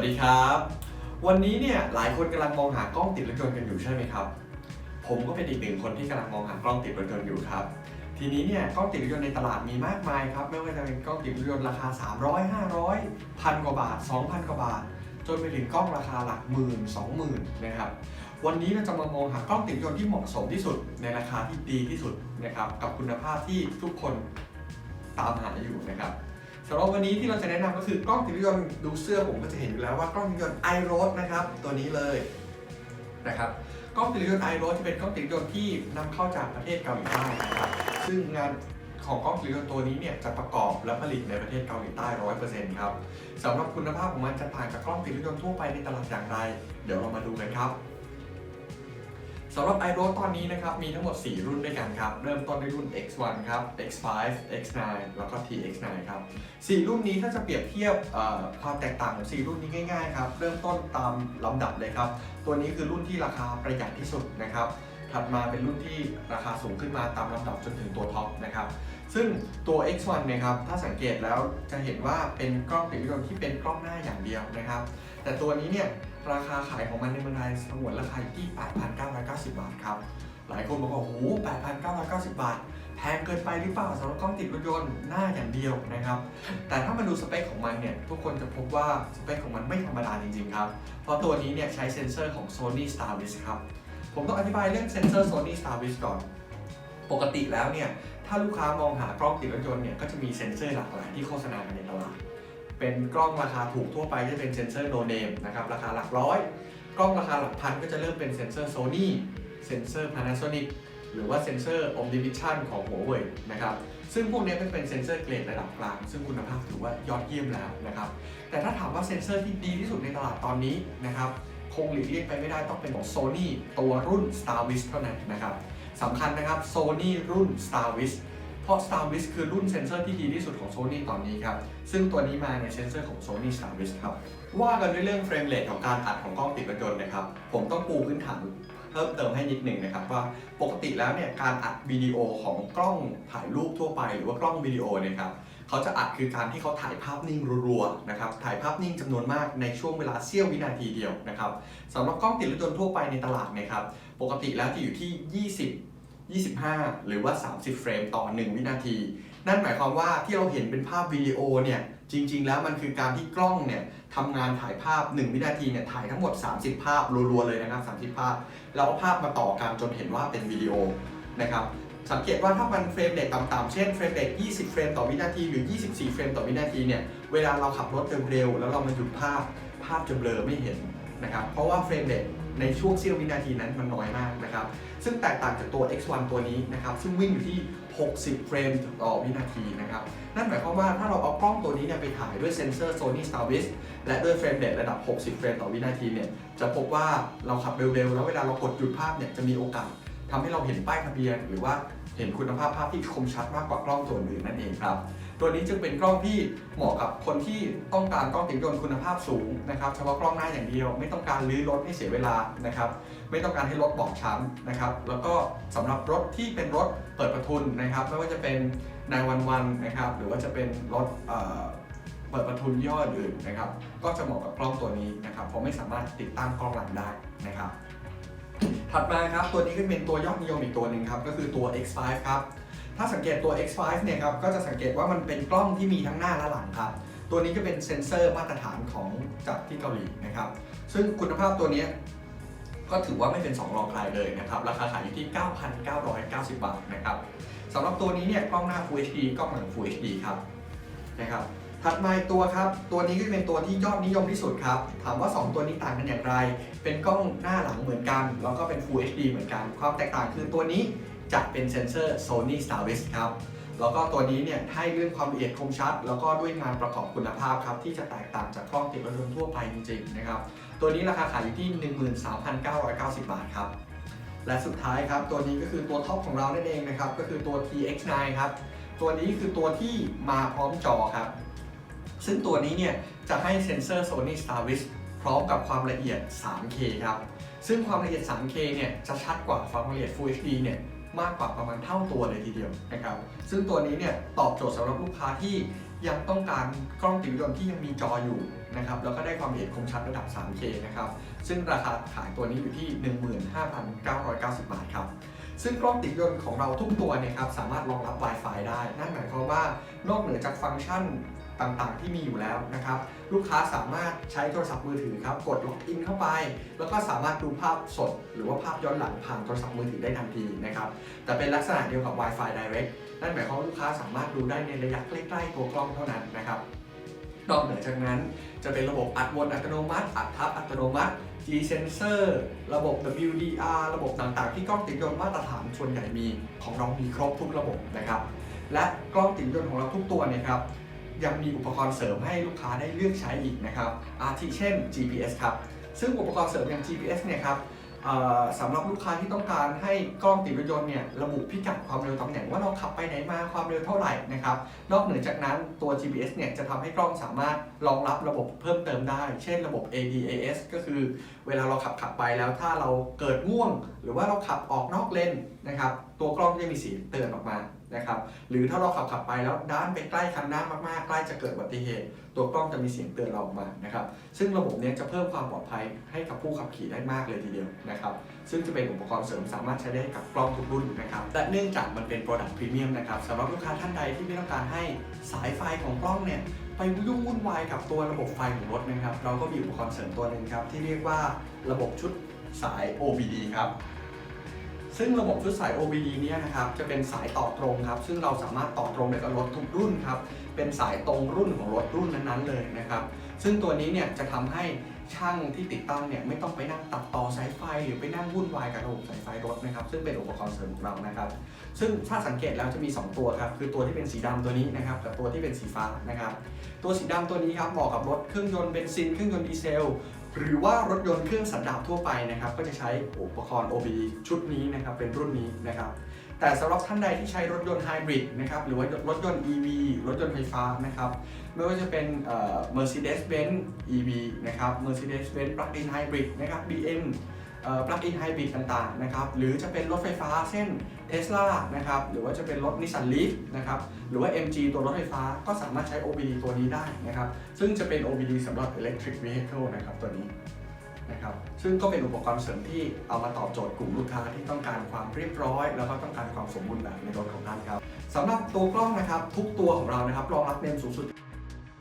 วัสดีครับ วันนี้เนี่ยหลายคนกำลังมองหากล้องติดรถยนต์กันอยู่ใช่ไหมครับ ผมก็เป็นอีกหนึ่งคนที่กำลังมองหากล้องติดรถยนต์อยู่ครับ ทีนี้เนี่ยกล้องติดรถยนต์ในตลาดมีมากมายครับไม่ว่าจะเป็นกล้องติดรถยนต์ราคา 300 500พันกว่าบาท 2,000 กว่าบาท จนไปถึงกล้องราคาหลักหมื่นสองหมื่นนะครับวันนี้เราจะมามองหากล้องติดรถยนต์ที่เหมาะสมที่สุดในราคาที่ดีที่สุดนะครับกับคุณภาพที่ทุกคนตามหาอยู่นะครับ สำหรับวันนี้ที่เราจะแนะนำก็คือกล้องติดรถยนต์ดูเสื้อผมก็จะเห็นอยู่แล้วว่ากล้องติดยนต์ iRoad นะครับตัวนี้เลยนะครับกล้องติดรถยนต์ iRoad จะเป็นกล้องติดรถยนต์ที่นำเข้าจากประเทศเกาหลีใต้นะครับซึ่งงานของกล้องติดรถยนต์ตัวนี้เนี่ยจะประกอบและผลิตในประเทศเกาหลีใต้ร้อยเปอร์เซ็นต์ครับสำหรับคุณภาพของมันจะต่างจากกล้องติดรถยนต์ทั่วไปในตลาดอย่างไร เดี๋ยวเรามาดูกันครับ สำหรับ iRoad ตอนนี้นะครับ มีทั้งหมด 4 รุ่นด้วยกันครับ เริ่มต้นด้วยรุ่น X1 ครับ X5 X9 แล้วก็ TX9 ครับ 4 รุ่นนี้ถ้าจะเปรียบเทียบความแตกต่างของ 4 รุ่นนี้ง่ายๆครับ เริ่มต้นตามลำดับเลยครับ ตัวนี้คือรุ่นที่ราคาประหยัดที่สุดนะครับ ถัดมาเป็นรุ่นที่ราคาสูงขึ้นมาตามลำดับจนถึงตัวท็อปนะครับซึ่งตัว X1 เนะครับ ถ้าสังเกตแล้วจะเห็นว่าเป็นกล้องติดรถยนต์ที่เป็นกล้องหน้าอย่างเดียวนะครับ แต่ตัวนี้เนี่ย ราคาขายของมันในเมืองไทยสงวนราคาอยู่ที่ 8,990 บาทครับ หลายคนบอกว่าโอ้โห8,990 บาท แพงเกินไปหรือเปล่าสำหรับกล้องติดรถยนต์หน้าอย่างเดียวนะครับ แต่ถ้ามาดูสเปคของมันเนี่ย ทุกคนจะพบว่าสเปคของมันไม่ธรรมดาจริงๆครับ เพราะตัวนี้เนี่ยใช้เซ็นเซอร์ของ Sony Starvis ครับ ผมต้องอธิบายเรื่องเซ็นเซอร์ Sony Starvis ก่อน ปกติแล้วเนี่ย ถ้าลูกค้ามองหากล้องติดรถยนต์เนี่ย ก็จะมีเซ็นเซอร์หลากหลายที่โฆษณากันในตลาด เป็นกล้องราคาถูกทั่วไปจะเป็นเซนเซอร์ no name นะครับราคาหลักร้อย กล้องราคาหลักพันก็จะเริ่มเป็นเซนเซอร์ Sony เซนเซอร์ Panasonic หรือว่าเซนเซอร์ Omnivision ของ Huawei นะครับซึ่งพวกนี้เป็นเซนเซอร์เกรดระดับกลาง ซึ่งคุณภาพถือว่ายอดเยี่ยมแล้วนะครับแต่ถ้าถามว่าเซนเซอร์ที่ดีที่สุดในตลาดตอนนี้นะครับคงหลีกเลี่ยงไปไม่ได้ต้องเป็นของ Sony ตัวรุ่น Starvis เท่านั้นนะครับสำคัญนะครับ Sony รุ่น Starvis ราะ Starvis คือรุ่นเซ็นเซอร์ที่ดีที่สุดของ Sony ตอนนี้ครับ ซึ่งตัวนี้มาในเซ็นเซอร์ของ Sony Starvis ครับ ว่ากันด้วยเรื่องเฟรมเรทของการอัดของกล้องติดรถยนต์นะครับ ผมต้องปูพื้นฐานเพิ่มเติมให้นิดหนึ่งนะครับว่าปกติแล้วเนี่ยการอัดวิดีโอของกล้องถ่ายรูปทั่วไปหรือว่ากล้องวิดีโอเนี่ยครับเขาจะอัดคือการที่เขาถ่ายภาพนิ่งรัวๆนะครับถ่ายภาพนิ่งจำนวนมากในช่วงเวลาเสี้ยววินาทีเดียวนะครับสำหรับกล้องติดรถยนต์ทั่วไปในตลาดเนะครับปกติแล้วจะอยู่ที่ 20 25 หรือว่า 30 เฟรมต่อ 1 วินาที นั่นหมายความว่าที่เราเห็นเป็นภาพวิดีโอเนี่ยจริง ๆ แล้วมันคือการที่กล้องเนี่ยทำงานถ่ายภาพ 1 วินาทีเนี่ยถ่ายทั้งหมด 30 ภาพรัวๆเลยนะครับ30 ภาพ แล้วเอาภาพมาต่อกันจนเห็นว่าเป็นวิดีโอนะครับสังเกตว่าถ้ามันเฟรมเรทต่ำๆเช่นเฟรมเรท20 เฟรมต่อวินาทีหรือ 24 เฟรมต่อวินาทีเนี่ยเวลาเราขับรถเร็วๆแล้วเรามาหยุดภาพภาพจะเบลอไม่เห็นนะครับเพราะว่าเฟรมเรท ในช่วงเสี้ยววินาทีนั้นมันน้อยมากนะครับ ซึ่งแตกต่างจากตัว X1 ตัวนี้นะครับ ซึ่งวิ่งอยู่ที่ 60 เฟรมต่อวินาทีนะครับ นั่นหมายความว่าถ้าเราเอากล้องตัวนี้เนี่ยไปถ่ายด้วยเซ็นเซอร์ Sony Starvis และด้วยเฟรมเรทระดับ 60 เฟรมต่อวินาทีเนี่ย จะพบว่าเราขับเร็วๆ แล้วเวลาเรากดหยุดภาพเนี่ย จะมีโอกาสทำให้เราเห็นป้ายทะเบียนหรือว่า เห็นคุณภาพภาพที่คมชัดมากกว่ากล้องตัวอื่นนั่นเองครับ ตัวนี้จึงเป็นกล้องที่เหมาะกับคนที่ต้องการกล้องติดยนต์คุณภาพสูงนะครับเฉพาะกล้องหน้าอย่างเดียว ไม่ต้องการลื้อรถให้เสียเวลานะครับ ไม่ต้องการให้รถบอบช้ำนะครับ แล้วก็สำหรับรถที่เป็นรถเปิดประทุนนะครับ ไม่ว่าจะเป็นนายวันวันนะครับ หรือว่าจะเป็นรถเปิดประทุนย่ออื่นนะครับ ก็จะเหมาะกับกล้องตัวนี้นะครับ เพราะไม่สามารถติดตั้งกล้องหลังได้นะครับ ถัดมาครับ ตัวนี้ก็เป็นตัวยอดนิยมอีกตัวหนึ่งครับ ก็คือตัว X5 ครับ ถ้าสังเกตตัว X5 เนี่ยครับ ก็จะสังเกตว่ามันเป็นกล้องที่มีทั้งหน้าและหลังครับ ตัวนี้ก็เป็นเซ็นเซอร์มาตรฐานของจากที่เกาหลีนะครับ ซึ่งคุณภาพตัวนี้ก็ถือว่าไม่เป็น2รองใครเลยนะครับ ราคาขายอยู่ที่ 9,990 บาทนะครับสำหรับตัวนี้เนี่ยกล้องหน้า Full HD กล้องหลัง Full HD ครับนะครับ ถัดมาอีกตัวครับ ตัวนี้ก็จะเป็นตัวที่ยอดนิยมที่สุดครับ ถามว่า 2 ตัวนี้ต่างกันอย่างไร เป็นกล้องหน้าหลังเหมือนกัน แล้วก็เป็น Full HD เหมือนกัน ความแตกต่างคือตัวนี้จะเป็นเซนเซอร์ Sony Starvis ครับ แล้วก็ตัวนี้เนี่ยให้เรื่องความละเอียดคมชัด แล้วก็ด้วยงานประกอบคุณภาพครับ ที่จะแตกต่างจากกล้องติดรถยนต์ทั่วไปจริงๆนะครับ ตัวนี้ราคาขายอยู่ที่ 13,990 บาทครับ และสุดท้ายครับตัวนี้ก็คือตัวท็อปของเรานั่นเองนะครับ ก็คือตัว TX9 ครับ ตัวนี้คือตัวที่มาพร้อมจอครับ ซึ่งตัวนี้เนี่ยจะให้เซ็นเซอร์ Sony Starvis พร้อมกับความละเอียด 3K ครับ ซึ่งความละเอียด 3K เนี่ยจะชัดกว่าความละเอียด Full HD เนี่ยมากกว่าประมาณเท่าตัวเลยทีเดียวนะครับ ซึ่งตัวนี้เนี่ยตอบโจทย์สำหรับลูกค้าที่ยังต้องการกล้องติดรถยนต์ที่ยังมีจออยู่นะครับ แล้วก็ได้ความละเอียดคมชัดระดับ 3K นะครับ ซึ่งราคาขายตัวนี้อยู่ที่ 15,990 บาทครับ ซึ่งกล้องติดยนต์ของเราทุกตัวเนี่ยครับสามารถรองรับ Wi-Fi ได้ นั่นหมายความว่านอกเหนือจากฟังก์ชัน ต่างๆ ที่มีอยู่แล้วนะครับ ลูกค้าสามารถใช้โทรศัพท์มือถือครับ กดล็อกอินเข้าไป แล้วก็สามารถดูภาพสด หรือว่าภาพย้อนหลังผ่านโทรศัพท์มือถือได้ทันทีนะครับ แต่เป็นลักษณะเดียวกับ Wi-Fi Direct นั่นหมายความว่าลูกค้าสามารถดูได้ในระยะใกล้ๆตัวกล้องเท่านั้นนะครับนอกเหนือจากนั้นจะเป็นระบบอัดวนอัตโนมัติ อัดทับอัตโนมัติ G sensor ระบบ WDR ระบบต่างๆ ที่กล้องติดยนต์มาตรฐานส่วนใหญ่มีของเรามีครบทุกระบบนะครับ และกล้องติดยนต์ของเราทุกตัวเนี่ยครับ ยังมีอุปกรณ์เสริมให้ลูกค้าได้เลือกใช้อีกนะครับอาทิเช่น GPS ครับ ซึ่งอุปกรณ์เสริมอย่าง GPS เนี่ยครับสำหรับลูกค้าที่ต้องการให้กล้องติดรถยนต์เนี่ยระบุพิกัดความเร็วตำแหน่งว่าเราขับไปไหนมาความเร็วเท่าไหร่นะครับนอกเหนือจากนั้นตัว GPS เนี่ยจะทำให้กล้องสามารถรองรับระบบเพิ่มเติมได้ เช่นระบบ ADAS ก็คือเวลาเราขับขับไปแล้วถ้าเราเกิดง่วง หรือว่าเราขับออกนอกเลนนะครับตัวกล้องจะมีสีเตือนออกมา นะครับหรือถ้าเราขับขับไปแล้วด้านไปใกล้คันหน้ามากๆ ใกล้จะเกิดอุบัติเหตุ ตัวกล้องจะมีเสียงเตือนเราออกมานะครับซึ่งระบบเนี้จะเพิ่มความปลอดภัยให้กับผู้ขับขี่ได้มากเลยทีเดียวนะครับซึ่งจะเป็นอุปกรณ์เสริมสามารถใช้ได้กับกล้องทุกรุ่นนะครับและเนื่องจากมันเป็น Product Premium นะครับสำหรับลูกค้าท่านใดที่ไม่ต้องการให้สายไฟของกล้องเนี่ยไปยุ่งวุ่นวายกับตัวระบบไฟของรถนะครับ เราก็มีอุปกรณ์เสริมตัวหนึ่งครับที่เรียกว่าระบบชุดสาย OBD ครับ ซึ่งระบบชุดสาย OBD เนี่ยนะครับจะเป็นสายต่อตรงครับ ซึ่งเราสามารถต่อตรงได้กับรถทุกรุ่นครับ เป็นสายตรงรุ่นของรถรุ่นนั้นๆเลยนะครับ ซึ่งตัวนี้เนี่ยจะทำให้ช่างที่ติดตั้งเนี่ยไม่ต้องไปนั่งตัดต่อสายไฟ หรือไปนั่งวุ่นวายกับระบบสายไฟรถนะครับ ซึ่งเป็นอุปกรณ์เสริมของเรานะครับ ซึ่งถ้าสังเกตแล้วจะมี 2 ตัวครับ คือตัวที่เป็นสีดำตัวนี้นะครับ กับตัวที่เป็นสีฟ้านะครับ ตัวสีดำตัวนี้ครับเหมาะกับรถเครื่องยนต์เบนซินเครื่องยนต์ดีเซล หรือว่ารถยนต์เครื่องสันดาปทั่วไปนะครับก็จะใช้อุปกรณ์ OBD ชุดนี้นะครับเป็นรุ่นนี้นะครับแต่สำหรับท่านใดที่ใช้รถยนต์ไฮบริดนะครับหรือว่ารถยนต์ EV รถยนต์ไฟฟ้านะครับไม่ว่าจะเป็น Mercedes-Benz EV นะครับ Mercedes-Benz Plug-in Hybrid นะครับ BM เอ่อ Plug-in Hybrid ต่างๆนะครับหรือจะเป็นรถไฟฟ้าเช่น Tesla นะครับหรือว่าจะเป็นรถ Nissan Leaf นะครับหรือว่า MG ตัวรถไฟฟ้าก็สามารถใช้ OBD ตัวนี้ได้นะครับซึ่งจะเป็น OBD สำหรับ Electric Vehicle นะครับตัวนี้นะครับซึ่งก็เป็นอุปกรณ์เสริมที่เอามาตอบโจทย์กลุ่มลูกค้าที่ต้องการความเรียบร้อย แล้วก็ต้องการความสมบูรณ์แบบในรถของท่านครับสำหรับตัวกล้องนะครับทุกตัวของเรานะครับรองรับเมมสูงสุด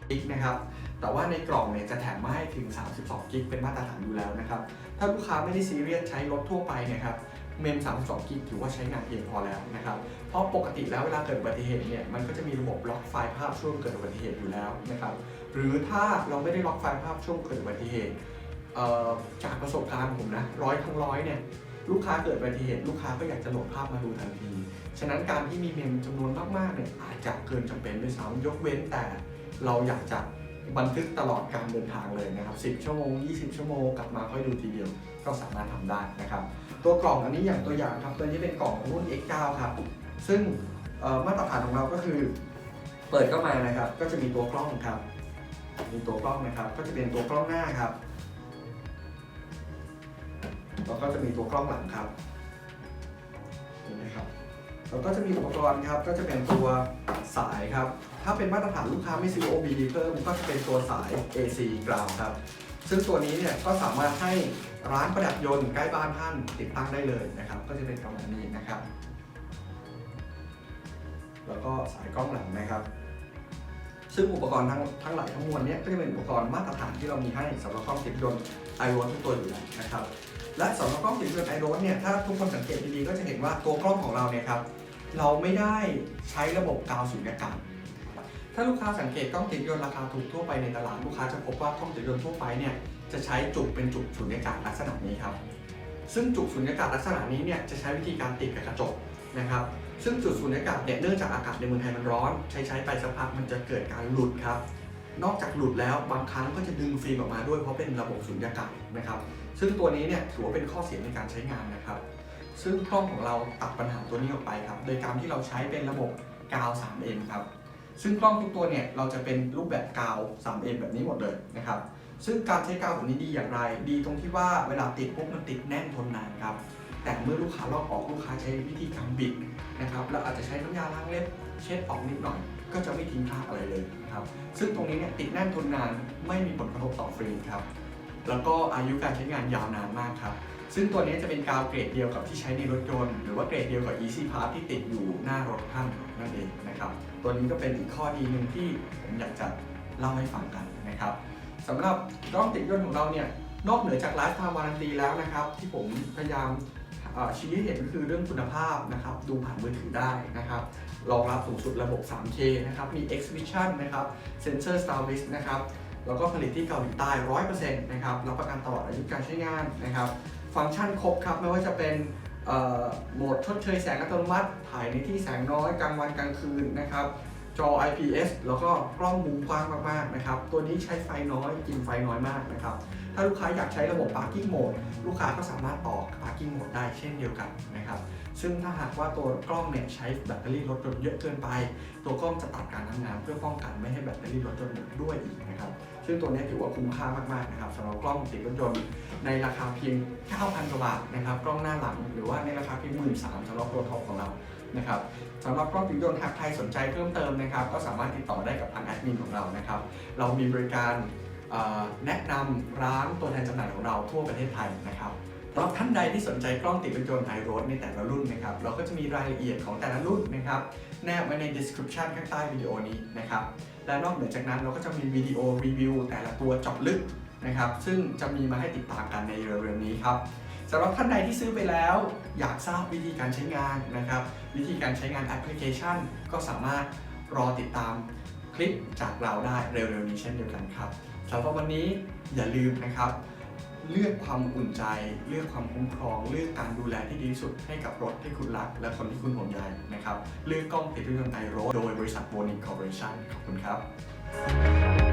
กิกนะครับ แต่ว่าในกล่องเนี่ยจะแถมมาให้ถึง 32 กิกเป็นมาตรฐานอยู่แล้วนะครับ ถ้าลูกค้าไม่ได้ซีเรียสใช้รถทั่วไปเนะครับ เมม 32 กิกถือว่าใช้งานเพียงพอแล้วนะครับ เพราะปกติแล้วเวลาเกิดอุบัติเหตุเนี่ย มันก็จะมีระบบล็อกไฟล์ภาพช่วงเกิดอุบัติเหตุอยู่แล้วนะครับ หรือถ้าเราไม่ได้ล็อกไฟล์ภาพช่วงเกิดอุบัติเหตุจากประสบการณ์ผมนะร้อยทั้งร้อยเนี่ยลูกค้าเกิดอุบัติเหตุลูกค้าก็อยากจะโหลดภาพมาดูทันที ฉะนั้นการที่มีเมมจำนวนมากๆเนี่ยอาจจะเกินจำเป็นด้วยซ้ำยกเว้นแต่เราอยากจะ บันทึกตลอดการเดินทางเลยนะครับ 10 ชั่วโมง 20 ชั่วโมง กลับมาค่อยดูทีเดียว ก็สามารถทำได้นะครับ ตัวกล่องอันนี้อย่างตัวอย่างครับ ตัวนี้เป็นกล่องรุ่น X9 ครับ ซึ่งมาตรฐานของเราก็คือ เปิดเข้ามานะครับ ก็จะมีตัวกล้องครับ มีตัวกล้องนะครับ ก็จะเป็นตัวกล้องหน้าครับ แล้วก็จะมีตัวกล้องหลังครับเห็นไหมครับ แล้วก็จะมีอุปกรณ์ครับ ก็จะเป็นตัวสายครับ ถ้าเป็นมาตรฐานลูกค้าไม่ซื้อ OBD เพิ่มก็จะเป็นตัวสาย AC ground ครับ ซึ่งตัวนี้เนี่ยก็สามารถให้ร้านประดับยนต์ใกล้บ้านท่านติดตั้งได้เลยนะครับ ก็จะเป็นประมาณนี้นะครับ แล้วก็สายกล้องหลังนะครับ ซึ่งอุปกรณ์ทั้งทั้งหลายทั้งมวลเนี้ก็จะเป็นอุปกรณ์มาตรฐานที่เรามีให้สำหรับกล้องติดยนต์ไอโรทุกตัวอยู่แล้วนะครับและสำหรับกล้องติดยนต์ไอโรเนี่ยถ้าทุกคนสังเกตดีๆก็จะเห็นว่าตัวกล้องของเราเนี่ยครับ เราไม่ได้ใช้ระบบกาวสุญญากาศ ถ้าลูกค้าสังเกตกล้องติดยนต์ราคาถูกทั่วไปในตลาดลูกค้าจะพบว่ากล้องติดยนต์ทั่วไปเนี่ยจะใช้จุกเป็นจุกสุญญากาศลักษณะนี้ครับ ซึ่งจุกสุญญากาศลักษณะนี้เนี่ยจะใช้วิธีการติดกับกระจกนะครับ ซึ่งจุดสุญญากาศเนี่ยเนื่องจากอากาศในเมืองไทยมันร้อน ใช้ใช้ไปสักพักมันจะเกิดการหลุดครับ นอกจากหลุดแล้วบางครั้งก็จะดึงฟิล์มออกมาด้วยเพราะเป็นระบบสุญญากาศนะครับ ซึ่งตัวนี้เนี่ยถือว่าเป็นข้อเสียในการใช้งานนะครับ ซึ่งกล้องของเราตัดปัญหาตัวนี้ออกไปครับ โดยการที่เราใช้เป็นระบบกาว 3M ครับ ซึ่งกล้องทุกตัวเนี่ยเราจะเป็นรูปแบบกาว 3M แบบนี้หมดเลยนะครับ ซึ่งการใช้กาวแบบนี้ดีอย่างไร ดีตรงที่ว่าเวลาติดปุ๊บมันติดแน่นทนนานครับ แต่เมื่อลูกค้าลอกออกลูกค้าใช้วิธีการบิดนะครับแล้วอาจจะใช้น้ำยาล้างเล็บเช็ดออกนิดหน่อย ก็จะไม่ทิ้งคราบอะไรเลยนะครับ ซึ่งตรงนี้เนี่ยติดแน่นทนนานไม่มีผลกระทบต่อฟิล์มครับ แล้วก็อายุการใช้งานยาวนานมากครับ ซึ่งตัวนี้จะเป็นกาวเกรดเดียวกับที่ใช้ในรถยนต์ หรือว่าเกรดเดียวกับ Easy Pass ที่ติดอยู่หน้ารถท่านนั่นเองนะครับตัวนี้ก็เป็นอีกข้อดีหนึ่งที่ผมอยากจะเล่าให้ฟังกันนะครับสำหรับกล้องติดยนต์ของเราเนี่ยนอกเหนือจากไลฟ์ไทม์วารันตีแล้วนะครับ ที่ผมพยายามชี้ให้เห็นก็คือเรื่องคุณภาพนะครับ ดูผ่านมือถือได้นะครับรองรับสูงสุดระบบ 3K นะครับ มี Exhibition นะครับ Sensor Star w i s นะครับ แล้วก็ผลิตที่เกาหลีใต้ 100%นะครับ รับประกันตลอดอายุการใช้งานนะครับ ฟังก์ชันครบครับ ไม่ว่าจะเป็นโหมดชดเชยแสงอัตโนมัติ ถ่ายในที่แสงน้อยกลางวันกลางคืนนะครับ จอ IPS แล้วก็กล้องมุมกว้างมากๆนะครับ ตัวนี้ใช้ไฟน้อยกินไฟน้อยมากนะครับ ถ้าลูกค้าอยากใช้ระบบ Parking Mode ลูกค้าก็สามารถต่อ Parking Mode ได้เช่นเดียวกันนะครับ ซึ่งถ้าหากว่าตัวกล้องเนี่ยใช้แบตเตอรี่รถยนเยอะเกินไปตัวกล้องจะตัดการทำงาน เพื่อป้องกันไม่ให้แบตเตอรี่รถยนต์หมดด้วยอีกนะครับซึ่งตัวนี้ถือว่าคุ้มค่ามากๆนะครับสำหรับกล้องติดรถยนต์ในราคาเพียง 9,000กว่าบาทนะครับกล้องหน้าหลังหรือว่าในราคาเพียง13,000สำหรับตัวท็อปของเรานะครับสำหรับกล้องติดรถยนต์หากใครสนใจเพิ่มเติมนะครับ ก็สามารถติดต่อได้กับทางแอดมินของเรานะครับ เรามีบริการแนะนำร้านตัวแทนจำหน่ายของเราทั่วประเทศไทยนะครับสำหรับท่านใดที่สนใจกล้องติดรถยนต์ไฮโรดในแต่ละรุ่นนะครับ เราก็จะมีรายละเอียดของแต่ละรุ่นนะครับ แนบไว้ใน description ข้างใต้วิดีโอนี้นะครับ และนอกเหนือจากนั้นเราก็จะมีวิดีโอรีวิวแต่ละตัวเจาะลึกนะครับ ซึ่งจะมีมาให้ติดตามกันในเร็วๆนี้ครับสำหรับท่านใดที่ซื้อไปแล้ว อยากทราบวิธีการใช้งานนะครับ วิธีการใช้งานแอปพลิเคชัน ก็สามารถรอติดตามคลิปจากเราได้เร็วๆนี้เช่นเดียวกันครับสำหรับวันนี้อย่าลืมนะครับ เลือกความอุ่นใจ เลือกความคุ้มครอง เลือกการดูแลที่ดีที่สุดให้กับรถที่คุณรัก และคนที่คุณห่วงใยนะครับ เลือกกล้องติดรถยนต์ไอโรโดยบริษัทโบนิคอร์ปอเรชั่นขอบคุณครับ